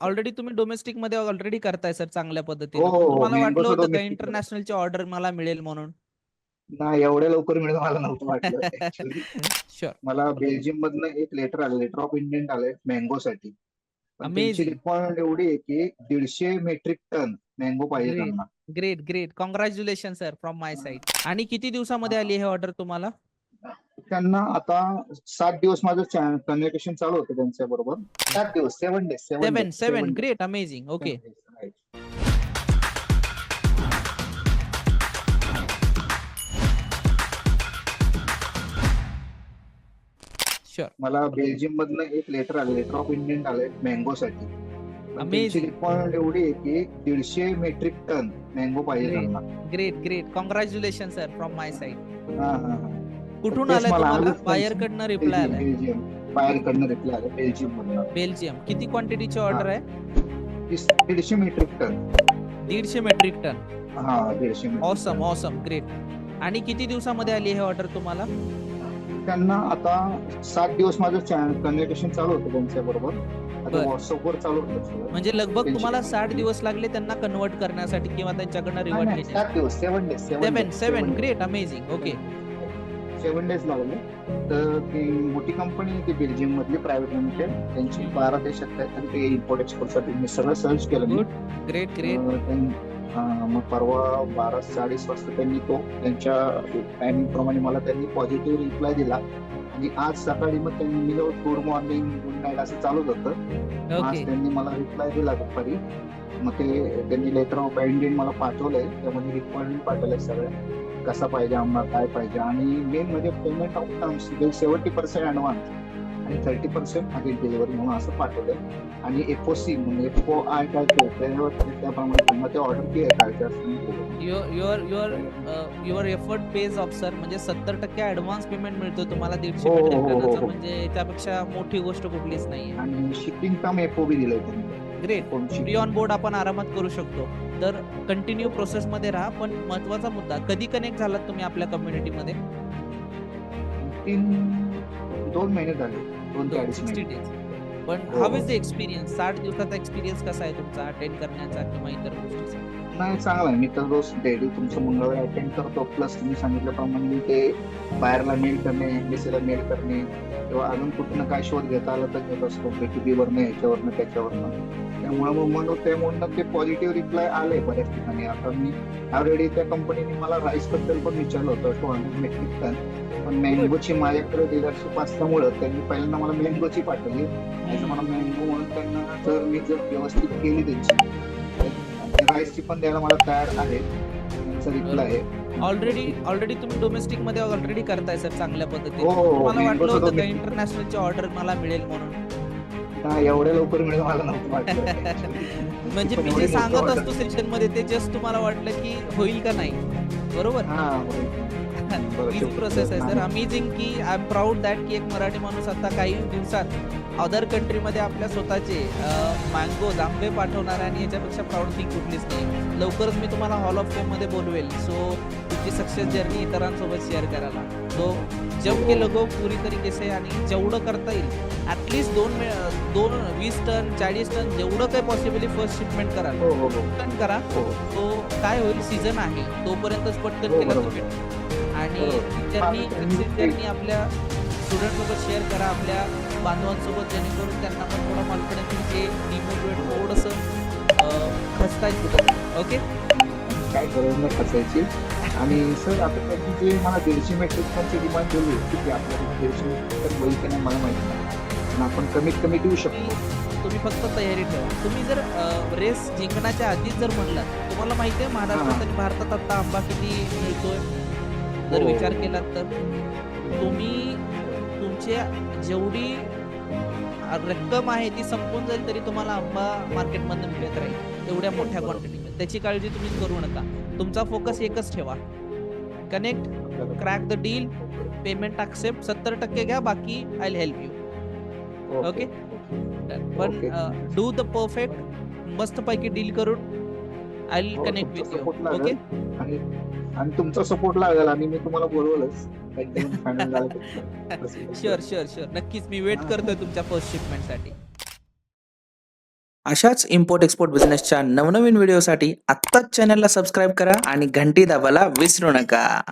Already तुम्ही डोमेस्टिकमध्ये already करताय sir चांगल्या पद्धतीने. हो, पण हो, तुम्हाला वाटलं चं होतं का domestic मध्ये. इंटरनॅशनलची ऑर्डर मला मिळेल म्हणून? नाही एवढ्या लवकर मिळेल मला नव्हतं वाटलं शुअर मला बेल्जियम मधनं एक लेटर आलं लेटर ऑफ इंटेंट आलंय मँगो साठी पण त्यांची Amazing. रिक्वायरमेंट एवढी आहे की दीडशे मेट्रिक टन मँगो पाहिजे Great. त्यांना. Great great congratulation sir from my side आणि किती दिवसामध्ये आली हे ऑर्डर तुम्हाला? त्यांना आता सात दिवस माझं कम्युनिकेशन चालू होतं त्यांच्या बरोबर. सात दिवस seven days seven seven great amazing okay मला बेल्जियम मधनं एक लेटर आलं लेटर ऑफ इंटेंट आलंय मँगो साठी. रिक्वायरमेंट एवढी आहे की दीडशे मेट्रिक टन मँगो पाहिजे great great congratulation sir from my side हा हा हा. कुठून आलाय तुम्हाला? आलंच बायर नाही. कडनं रिप्लाय आलाय. बेल्जियम. बाहेरकडनं रिप्लाय आलं बेल्जियम मधनं. बेल्जियम. किती क्वांटिटीची ऑर्डर आहे? दीडशे मेट्रिक टन दीडशे मेट्रिक टन हा दीडशे ऑसम. ऑसम ग्रेट आणि किती दिवसामध्ये आली हे ऑर्डर तुम्हाला? त्यांना आता सात दिवस माझं कम्युनिकेशन चालू होतं त्यांच्या बरोबर. व्हॉट्सअपवर चालू होतं. म्हणजे लगभग तुम्हाला साठ दिवस लागले त्यांना कन्वर्ट करण्यासाठी किंवा त्यांच्याकडनं रिवॉर्ड नाही, घेण्यासाठी? सात दिवस. Seven days seven seven great amazing okay seven days लागले. तर ती मोठी कंपनी ती बेल्जियम मधली प्रायव्हेट लिमिटेड त्यांची बारा देशात आहेत. आणि ते इम्पोर्ट एक्सपोर्टसाठी मी सगळं सर्च केलं मी. ग्रेट ग्रेट मग परवा बारा चाळीस वाजता त्यांनी तो त्यांच्या टायमिंग प्रमाणे मला त्यांनी पॉझिटिव्ह रिप्लाय दिला. आणि आज सकाळी मग त्यांनी गुड मॉर्निंग गुड नाईट असं चालूच होतं. आज त्यांनी मला रिप्लाय दिला दुपारी. मग ते त्यांनी लेटर ऑफ इंडियन मला पाठवलंय. त्यामध्ये रिक्वायरमेंट पाठवलंय सगळ्या. कसा पाहिजे आम्हाला काय पाहिजे. आणि मेन म्हणजे payment of terms seventy percent advance आणि थर्टी पर्सेंट आधी डिलिव्हरी म्हणून असं पाठवलंय. आणि एफओसी म्हणजे एफओ आय काय ते त्याच्यावर ते त्याप्रमाणे त्यांना ते ऑर्डर केली बोललो. Your your your your effort pays off sir म्हणजे सत्तर टक्के ऍडव्हान्स पेमेंट मिळतो तुम्हाला दीडशे हो, हो, हो. म्हणजे त्यापेक्षा मोठी गोष्ट कुठलीच नाहीये. आणि शिपिंग टर्म एफओ बी दिलंय त्यांनी. ग्रेट फ्री ऑन बोर्ड आपण आरामात करू शकतो. तर कंटिन्यू प्रोसेस मध्ये राहा पण महत्त्वाचा मुद्दा कधी कनेक्ट झालात तुम्ही आपल्या दोन महिने झाले. महिने. डेज पण हाव. इज द एक्सपिरियन्स साठ दिवसाचा एक्सपिरियन्स कसा आहे तुमचा अटेंड करण्याचा किंवा इतर गोष्टीचा? नाही चांगला आहे. मी तर रोज डेली तुमचं मंगळवारी अटेंड करतो. प्लस तुम्ही सांगितल्याप्रमाणे मी ते बाहेरला मेल करणे एमबीसीला मेल करणे किंवा अजून कुठनं काय शोध घेता आला तर घेत असतो. पी याच्यावरनं ह्याच्यावरनं त्याच्यावरनं. त्यामुळे मग म्हणून त्यामुळे ते पॉझिटिव्ह रिप्लाय आले बऱ्याच ठिकाणी. आता मी ऑलरेडी त्या कंपनीने मला राईसबद्दल पण विचारलं होतं टू हंड्रेड मेट्रिक टन पण मँगोची माझ्याकडे डीलरशिप असल्यामुळं त्यांनी पहिल्यांदा मला मँगोची पाठवली. आणि मला मँगो म्हणून त्यांना जर मी जर व्यवस्थित केली त्यांची राईसची पण द्यायला मला तयार आहे त्यांचा रिप्लाय आहे ऑलरेडी ऑलरेडी तुम्ही डोमेस्टिकमध्ये ऑलरेडी करताय सर चांगल्या पद्धतीने हो, हो, तुम्हाला Mango वाटलं होतं का. इंटरनॅशनलची ऑर्डर मला मिळेल म्हणून एवढ्या लवकर मिळेल मला नव्हतं वाटलं. म्हणजे पण मी एवढी जे मोठी सांगत order. असतो सेशनमध्ये ते जस्ट तुम्हाला वाटलं की होईल का नाही बरोबर हा होय. इझी शेवटी प्रोसेस आहे. सर. अमेझिंग की आय एम प्राऊड दॅट की एक मराठी माणूस आता काही दिवसात अदर कंट्रीमध्ये आपल्या स्वतःचे मँगो जांभे पाठवणार आणि याच्यापेक्षा प्राऊड थिंग कुठलीच नाही. लवकरच मी तुम्हाला हॉल ऑफ फेममध्ये बोलवेल. सो तुमची सक्सेस जर्नी इतरांसोबत शेअर करायला. सो जब के लगो पुरी तरीके से आणि जेवढं करता येईल ऍटलिस्ट दोन दोन वीस टन चाळीस टन जेवढं काही पॉसिबली फर्स्ट शिपमेंट कराल हो हो हो. टन करा. हो. तो काय होईल सीझन आहे. तोपर्यंतच पटकन हो, केला. तुम्ही आणि. जर्नी हा, सक्सेस जर्नी आपल्या स्टुडंट सोबत शेअर करा आपल्या बांधवांसोबत जेणेकरून त्यांना पण थोडा कॉन्फिडन्स येईल डिमोटिवेट थोडंसं खचता येईल. ओके? काय गरज नाही खचायची आणि सर आता त्यांनी जे मला दीडशे मेट्रिक टनची डिमांड दिली होती की आपल्याला दीडशे मेट्रिक टन होईल की नाही मला माहिती नाही. पण आपण कमीत कमी देऊ शकतो. तुम्ही फक्त तयारी ठेवा. तुम्ही जर रेस जिंकण्याच्या आधीच जर म्हणलात तुम्हाला माहिती आहे महाराष्ट्रात आणि भारतात आता आंबा किती मिळतोय? जर हो. विचार केलात तर. तुम्ही तुमच्या जेवढी रक्कम आहे ती संपून जाईल तरी तुम्हाला आंबा मार्केटमधून मिळत राहील. एवढ्या मोठ्या क्वांटिटीमध्ये त्याची काळजी तुम्ही करू नका. तुमचा फोकस एकच ठेवा. Connect crack the deal payment accept सत्तर टक्के घ्या बाकी आय हेल्प यू ओके पण. डू द परफेक्ट मस्त पैकी डील करून I connect with you okay. आणि तुमचा सपोर्ट लागेल आणि मी तुम्हाला बोलवलंच. शुअर शुअर शुअर नक्कीच मी वेट करतोय तुमच्या फर्स्ट शिपमेंटसाठी. अशाच इम्पोर्ट एक्सपोर्ट बिझनेसच्या नवनवीन व्हिडिओसाठी आत्ताच चॅनलला सबस्क्राईब करा आणि घंटी दाबायला विसरू नका.